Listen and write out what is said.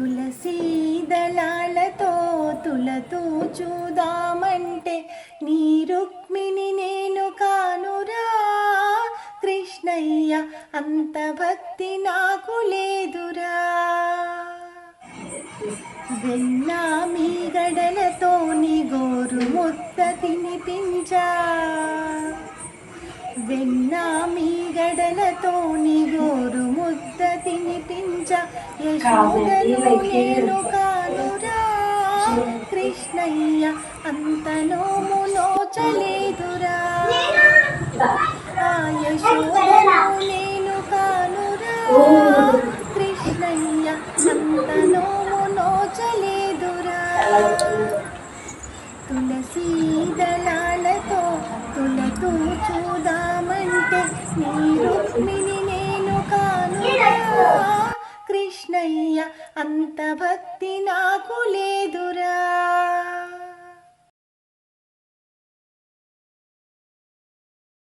తులసీ దళాలతో తులతూ చూదామంటే నీ రుక్మిణి నేను కానురా. కృష్ణయ్య అంత భక్తి నాకు లేదురా. వెన్నా మీ గడలతో నీ గోరు ముద్ద తినిపించా. వెన్నా మీ గడలతో నీ గోరు ముద్ద తినిపించ. యశోదను నేను కానురా కృష్ణయ్య అంత నోము నోచలేదురా. ఆ యశోదను రుక్మిణి నేను కానురా కృష్ణయ్య అంత భక్తి నాకు లేదురా.